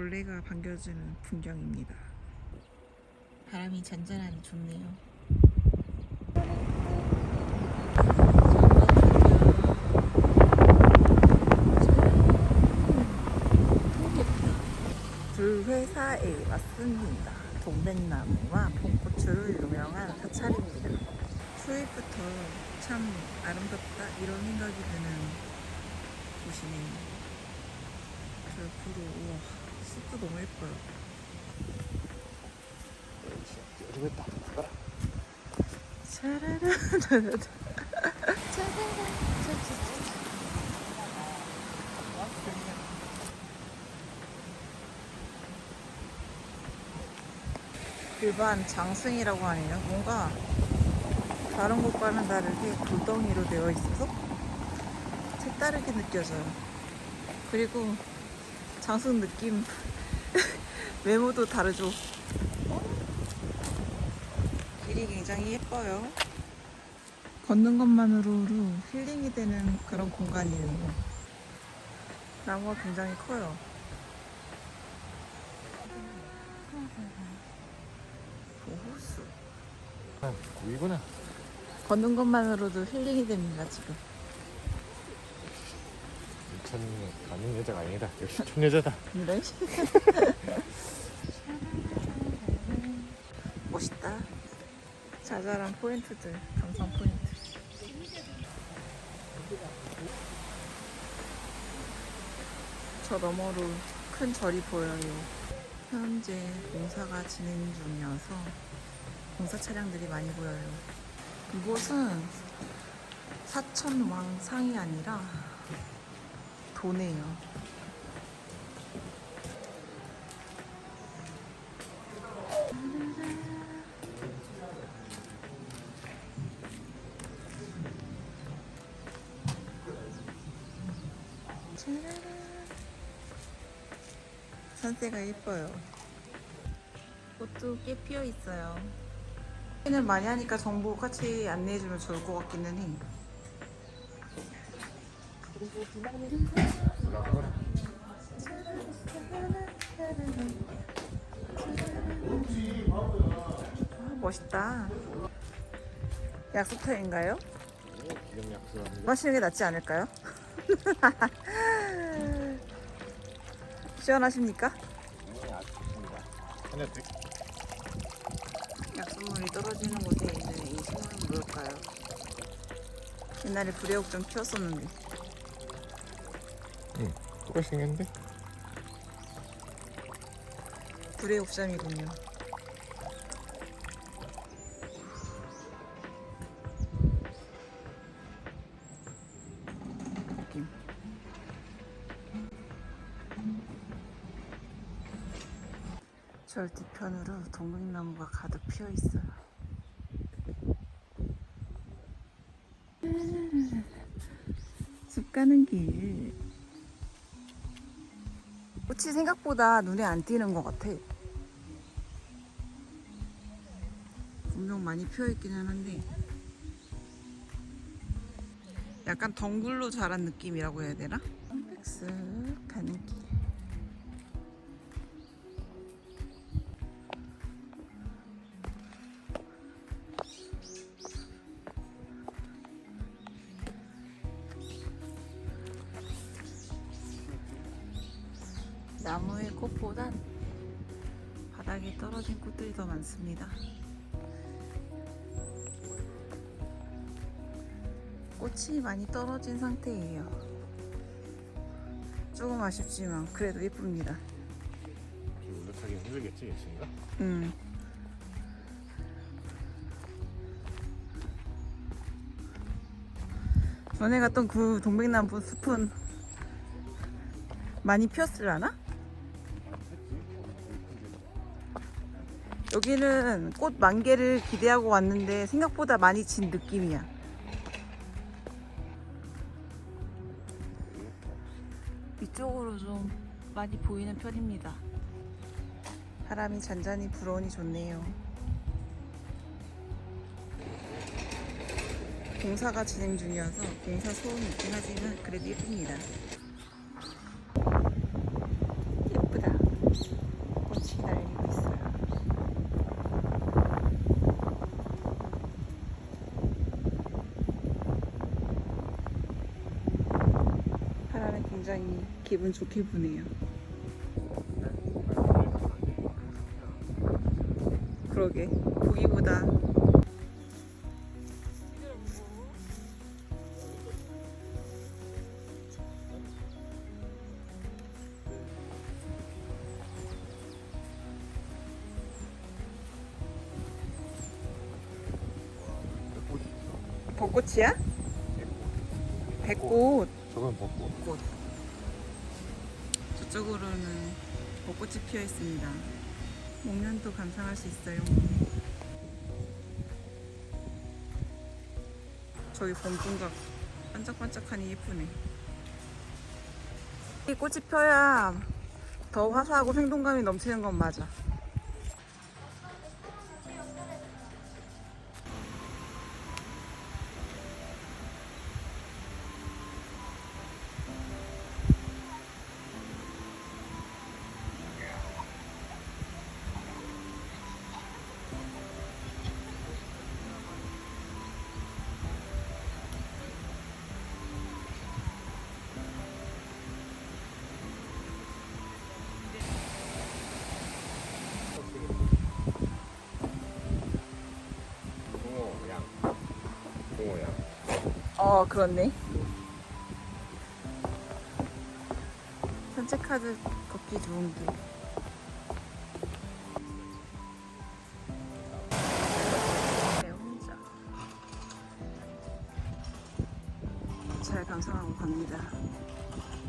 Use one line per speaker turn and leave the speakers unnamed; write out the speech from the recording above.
벌레가 반겨주는 풍경입니다. 바람이 잔잔하니 좋네요. 불회사에 왔습니다. 동백나무와 봄꽃으로 유명한 사찰입니다. 수입부터 참 아름답다 이런 생각이 드는 곳이네요. 저 구로 우와 숲도 너무 예뻐요.
오르겠다. 가라.
차라라라라. 일반 장승이라고 하네요. 뭔가 다른 곳과는 다르게 돌덩이로 되어 있어서 색다르게 느껴져요. 그리고 장승 느낌 외모도 다르죠. 길이 굉장히 예뻐요. 걷는 것만으로도 힐링이 되는 그런 공간이에요. 나무가 굉장히 커요. 보호수.
아, 구이구나.
걷는 것만으로도 힐링이 됩니다, 지금.
천 가는 여자가 아니다. 역시 촌 여자다.
이런 멋있다. 자잘한 포인트들, 감성 포인트. 저 너머로 큰 절이 보여요. 현재 공사가 진행 중이어서 공사 차량들이 많이 보여요. 이곳은 사천왕상이 아니라 도네요. 산세가 예뻐요. 꽃도 꽤 피어 있어요. 는 많이 하니까 정보 같이 안내해주면 좋을 것 같기는 해. 멋있다. 약속터인가요?
기념 약속합니다.
마시는 게 낫지 않을까요? 시원하십니까?
네, 아주 좋습니다. 하나 더.
약수물이 떨어지는 곳에 있는 이 식물은 뭘까요? 옛날에 불의옥 좀 키웠었는데
응. 똑같이 생겼는데?
불의옥잠이군요. 느낌. 절 뒤편으로 동백나무가 가득 피어 있어요. 숲 가는 길. 꽃이 생각보다 눈에 안 띄는 것 같아. 분명 많이 피어 있기는 한데 약간 덩굴로 자란 느낌이라고 해야 되나? 컴백스 가는 길. 나무의 꽃보단 바닥에 떨어진 꽃들이 더 많습니다. 꽃이 많이 떨어진 상태예요. 조금 아쉽지만 그래도 예쁩니다.
길 올라타기 힘들겠지, 예친가?
음. 전에 갔던 그 동백나무 숲은 많이 피었을라나? 여기는 꽃 만개를 기대하고 왔는데 생각보다 많이 진 느낌이야. 위쪽으로 좀 많이 보이는 편입니다. 바람이 잔잔히 불어오니 좋네요. 공사가 진행 중이어서 공사 소음이 있긴 하지만 그래도 예쁩니다. 기분 좋게 보네요. 그러게 보기보다 벚꽃이야? 백꽃.
저건 벚꽃.
꽃. 저쪽으로는 벚꽃이 피어 있습니다. 목련도 감상할 수 있어요. 저기 봄동각 반짝반짝하니 예쁘네. 이 꽃이 펴야 더 화사하고 생동감이 넘치는 건 맞아. 어, 그렇네. 산책하듯 걷기 좋은 길. 내 혼자 잘 감상하고 갑니다.